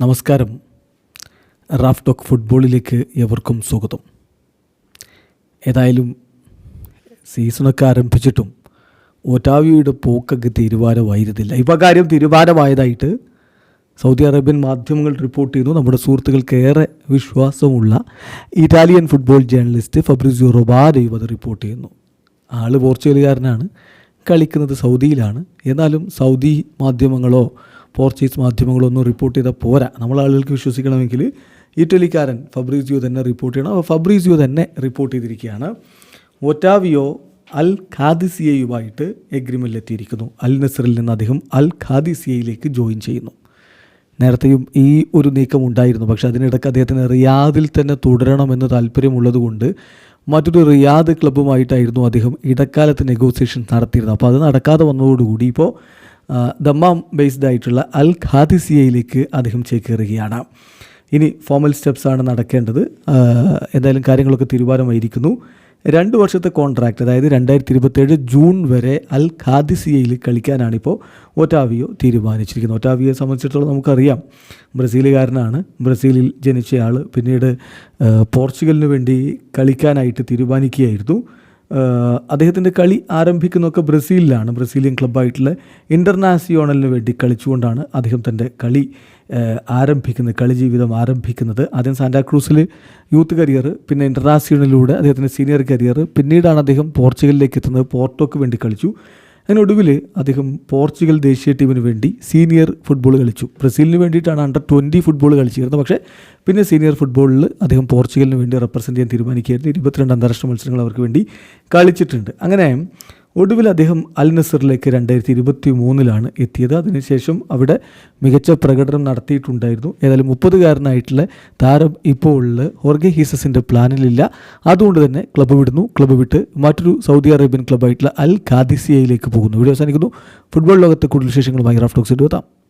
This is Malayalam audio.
നമസ്കാരം. റാഫ് ടോക്ക് ഫുട്ബോളിലേക്ക് എവർക്കും സ്വാഗതം. ഏതായാലും സീസണൊക്കെ ആരംഭിച്ചിട്ടും ഒറ്റാവിയുടെ പോക്കൊക്കെ തീരുമാനമായിരുന്നില്ല. ഇവ കാര്യം തീരുമാനമായതായിട്ട് സൗദി അറേബ്യൻ മാധ്യമങ്ങൾ റിപ്പോർട്ട് ചെയ്യുന്നു. നമ്മുടെ സുഹൃത്തുക്കൾക്ക് ഏറെ വിശ്വാസമുള്ള ഇറ്റാലിയൻ ഫുട്ബോൾ ജേർണലിസ്റ്റ് ഫബ്രിസിയോ റൊബാരയും അത് റിപ്പോർട്ട് ചെയ്യുന്നു. ആൾ പോർച്ചുഗലുകാരനാണ് കളിക്കുന്നത് സൗദിയിലാണ്. എന്നാലും സൗദി മാധ്യമങ്ങളോ പോർച്ചുഗീസ് മാധ്യമങ്ങളൊന്നും റിപ്പോർട്ട് ചെയ്താൽ പോരാ. നമ്മൾ ആളുകൾക്ക് വിശ്വസിക്കണമെങ്കിൽ ഇറ്റലിക്കാരൻ ഫബ്രീസിയോ തന്നെ റിപ്പോർട്ട് ചെയ്യണം. അപ്പോൾ ഫബ്രീസിയോ തന്നെ റിപ്പോർട്ട് ചെയ്തിരിക്കുകയാണ്. ഒറ്റാവിയോ അൽ ഖാദിസിയയുമായിട്ട് എഗ്രിമെന്റിൽ എത്തിയിരിക്കുന്നു അൽ നസറിൽ നിന്ന് അദ്ദേഹം അൽ ഖാദിസിയയിലേക്ക് ജോയിൻ ചെയ്യുന്നു. നേരത്തെയും ഈ ഒരു നീക്കം ഉണ്ടായിരുന്നു. പക്ഷേ അതിനിടയ്ക്ക് അദ്ദേഹത്തിന് റിയാദിൽ തന്നെ തുടരണമെന്ന് താല്പര്യമുള്ളതുകൊണ്ട് മറ്റൊരു റിയാദ് ക്ലബ്ബുമായിട്ടായിരുന്നു അദ്ദേഹം ഇടക്കാലത്ത് നെഗോസിയേഷൻ നടത്തിയിരുന്നത്. അപ്പോൾ അത് നടക്കാതെ വന്നതോടുകൂടി ഇപ്പോൾ ദമ്മാം ബേസ്ഡ് ആയിട്ടുള്ള അൽ ഖാദിസിയയിലേക്ക് അദ്ദേഹം ചേക്കേറുകയാണ്. ഇനി ഫോമൽ സ്റ്റെപ്സാണ് നടക്കേണ്ടത്. എന്തായാലും കാര്യങ്ങളൊക്കെ തീരുമാനമായിരിക്കുന്നു രണ്ട് വർഷത്തെ കോൺട്രാക്റ്റ് അതായത് രണ്ടായിരത്തി ഇരുപത്തേഴ് ജൂൺ വരെ അൽ ഖാദിസിയയിൽ കളിക്കാനാണിപ്പോൾ ഒറ്റാവിയോ തീരുമാനിച്ചിരിക്കുന്നത്. ഒറ്റാവിയെ സംബന്ധിച്ചിടത്തോളം നമുക്കറിയാം ബ്രസീലുകാരനാണ്. ബ്രസീലിൽ ജനിച്ചയാൾ പിന്നീട് പോർച്ചുഗലിന് വേണ്ടി കളിക്കാനായിട്ട് തീരുമാനിക്കുകയായിരുന്നു. അദ്ദേഹത്തിന്റെ കളി ആരംഭിക്കുന്നതൊക്കെ ബ്രസീലിലാണ്. ബ്രസീലിയൻ ക്ലബ്ബായിട്ടുള്ള ഇന്റർനാസിയോണലിന് വേണ്ടി കളിച്ചുകൊണ്ടാണ് അദ്ദേഹം തന്റെ കളി ആരംഭിക്കുന്നത് കളി ജീവിതം ആരംഭിക്കുന്നത്. ആദ്യം സാന്റാക്രൂസിൽ യൂത്ത് കരിയർ പിന്നെ ഇന്റർനാഷണലിലൂടെ അദ്ദേഹത്തിന്റെ സീനിയർ കരിയർ പിന്നീടാണ് അദ്ദേഹം പോർച്ചുഗലിലേക്ക് എത്തുന്നത്. പോർട്ടോക്ക് വേണ്ടി കളിച്ചു. അതിനൊടുവിൽ അദ്ദേഹം പോർച്ചുഗൽ ദേശീയ ടീമിന് വേണ്ടി സീനിയർ ഫുട്ബോൾ കളിച്ചു. ബ്രസീലിന് വേണ്ടിയിട്ടാണ് അണ്ടർ ട്വന്റി ഫുട്ബോൾ കളിച്ചിരുന്നത്. പക്ഷേ പിന്നെ സീനിയർ ഫുട്ബോളിൽ അദ്ദേഹം പോർച്ചുഗലിന് വേണ്ടി റെപ്രസെന്റ് ചെയ്യാൻ തീരുമാനിക്കുകയായിരുന്നു. ഇരുപത്തിരണ്ട് അന്താരാഷ്ട്ര മത്സരങ്ങൾ അവർക്ക് വേണ്ടി കളിച്ചിട്ടുണ്ട്. അങ്ങനെ ഒടുവിൽ അദ്ദേഹം അൽ നസറിലേക്ക് രണ്ടായിരത്തി ഇരുപത്തി മൂന്നിലാണ് എത്തിയത്. അതിനുശേഷം അവിടെ മികച്ച പ്രകടനം നടത്തിയിട്ടുണ്ടായിരുന്നു. ഏതായാലും മുപ്പതുകാരനായിട്ടുള്ള താരം ഇപ്പോൾ ഹോർഗെ ഹീസസിന്റെ പ്ലാനിലില്ല. അതുകൊണ്ട് തന്നെ ക്ലബ്ബ് വിടുന്നു. ക്ലബ്ബ് വിട്ട് മറ്റൊരു സൗദി അറേബ്യൻ ക്ലബ്ബായിട്ടുള്ള അൽ ഖാദിസിയയിലേക്ക് പോകുന്നു. വീഡിയോ അവസാനിക്കുന്നു. ഫുട്ബോൾ ലോകത്തെ കൂടുതൽ വിശേഷങ്ങളുമായി റാഫ്റ്റോക്സ് എത്താം